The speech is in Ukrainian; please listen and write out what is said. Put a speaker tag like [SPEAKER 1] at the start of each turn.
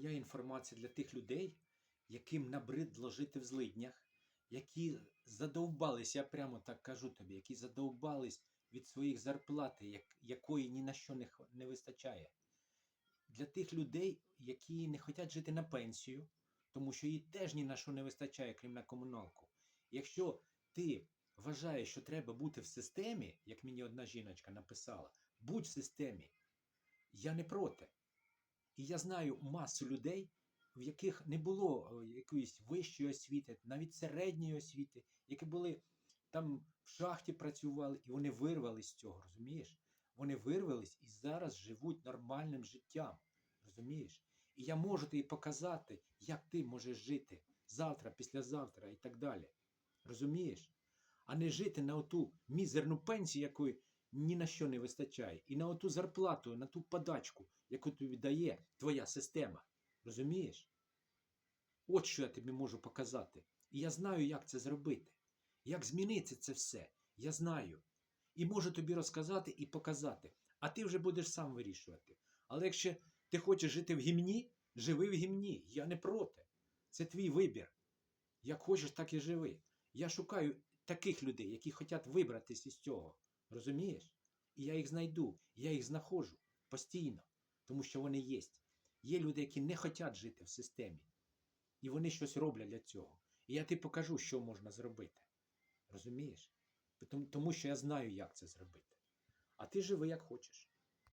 [SPEAKER 1] моя інформація для тих людей, яким набридло жити в злиднях, які задовбались, я прямо так кажу тобі, які задовбались від своїх зарплати, як, якої ні на що не, не вистачає. Для тих людей, які не хочуть жити на пенсію, тому що їй теж ні на що не вистачає, крім на комуналку. Якщо ти вважаєш, що треба бути в системі, як мені одна жіночка написала, будь в системі, я не проти. І я знаю масу людей, в яких не було е, якоїсь вищої освіти, навіть середньої освіти, які були там в шахті працювали, і вони вирвались з цього, розумієш? Вони вирвались і зараз живуть нормальним життям. Розумієш? І я можу тобі показати, як ти можеш жити завтра, післязавтра і так далі. Розумієш? А не жити на оту мізерну пенсію, якої ні на що не вистачає, і на оту зарплату, на ту подачку, яку тобі дає твоя система. Розумієш? От що я тобі можу показати. І я знаю, як це зробити. Як змінити це все. Я знаю. І можу тобі розказати і показати. А ти вже будеш сам вирішувати. Але якщо ти хочеш жити в гімні, живи в гімні. Я не проти. Це твій вибір. Як хочеш, так і живи. Я шукаю таких людей, які хочуть вибратися із цього. Розумієш? І я їх знайду, я їх знаходжу постійно, тому що вони є. Є люди, які не хочуть жити в системі. І вони щось роблять для цього. І я тобі покажу, що можна зробити. Розумієш? Тому, що я знаю, як це зробити. А ти живи як хочеш.